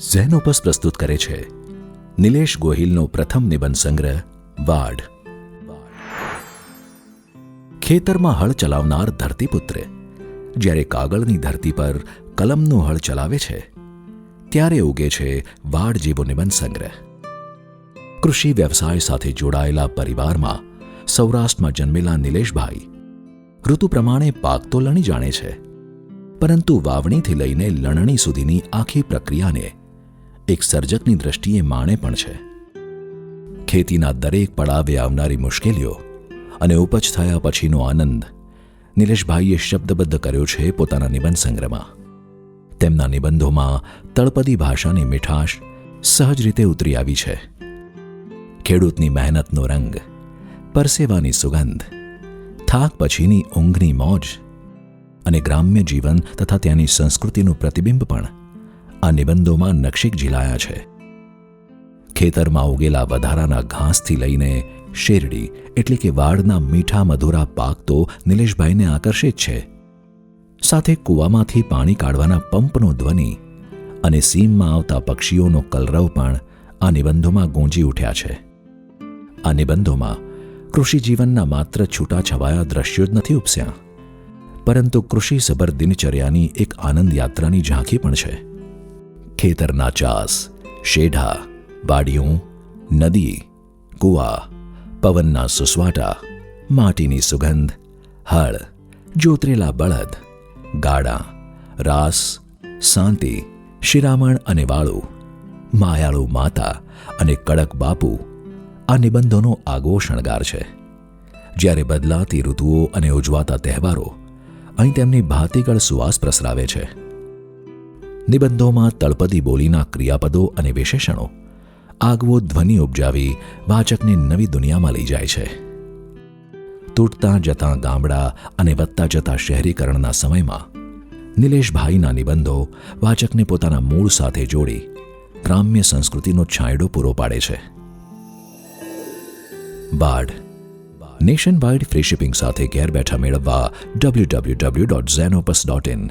Xenopus પ્રસ્તુત કરે છે. નિલેશ ગોહિલનો પ્રથમ નિબંધ સંગ્રહ, વાડ. ખેતરમાં હળ ચલાવનાર ધરતીપુત્ર, જ્યારે કાગળની ધરતી પર કલમનું હળ ચલાવે છે, ત્યારે ઉગે છે વાડ જેવો નિબંધ સંગ્રહ. કૃષિ વ્યવસાય સાથે જોડાયેલા પરિવારમાં સૌરાષ્ટ્રમાં જન્મેલા નિલેશભાઈ ઋતુ પ્રમાણે પાક તો લણી જાણે છે, પરંતુ વાવણીથી લઈને લણણી સુધીની આખી પ્રક્રિયાને એક સર્જકની દ્રષ્ટિએ માણે પણ છે. ખેતીના દરેક પડાવે આવનારી મુશ્કેલીઓ અને ઉપજ થયા પછીનો આનંદ નિલેશભાઈએ શબ્દબદ્ધ કર્યો છે પોતાના નિબંધ સંગ્રહમાં. તેમના નિબંધોમાં તળપદી ભાષાની મીઠાશ સહજ રીતે ઉતરી આવી છે. ખેડૂતની મહેનતનો રંગ, પરસેવાની સુગંધ, થાક પછીની ઊંઘની મોજ અને ગ્રામ્ય જીવન તથા ત્યાંની સંસ્કૃતિનું પ્રતિબિંબ પણ આ નિબંધોમાં નક્ષિક ઝીલાયા છે. ખેતરમાં ઉગેલા વધારાના ઘાસથી લઈને શેરડી એટલે કે વાડના મીઠા મધુરા પાક તો નિલેશભાઈને આકર્ષિત છે. સાથે કૂવામાંથી પાણી કાઢવાના પંપનો ધ્વનિ અને સીમમાં આવતા પક્ષીઓનો કલરવ પણ આ નિબંધોમાં ગૂંજી ઉઠ્યા છે. આ નિબંધોમાં કૃષિ જીવનના માત્ર છૂટાછવાયા દ્રશ્યો જ નથી ઉપસ્યા. પરંતુ કૃષિ સબર દિનચર્યાની એક આનંદ યાત્રાની ઝાંખી પણ છે. ખેતરના ચાસ, શેઢા વાડિયું નદી, કૂવા, પવનના સુસવાટા, માટીની સુગંધ, હળ, જોતરેલા બળદ, ગાડા, રાસ શાંતિ શિરામણ અને વાળું, માયાળુ માતા અને કડક બાપુ આ નિબંધોનો આગવો શણગાર છે. જ્યારે બદલાતી ઋતુઓ અને ઉજવાતા તહેવારો અહીં તેમની ભાતીગળ સુવાસ પ્રસરાવે છે. નિબંધોમાં તળપદી બોલીના ક્રિયાપદો અને વિશેષણો. આગવો ધ્વનિ ઉપજાવી વાચકને નવી દુનિયામાં લઈ જાય છે. તૂટતા જતા ગામડા અને વધતા જતા શહેરીકરણના સમયમાં નિલેશભાઈના નિબંધો વાચકને પોતાના મૂળ સાથે જોડી ગ્રામ્ય સંસ્કૃતિનો છાંયડો પૂરો પાડે છે. Barred nationwide free shipping સાથે ઘેર બેઠા મેળવવા W W W dot Zenopus dot in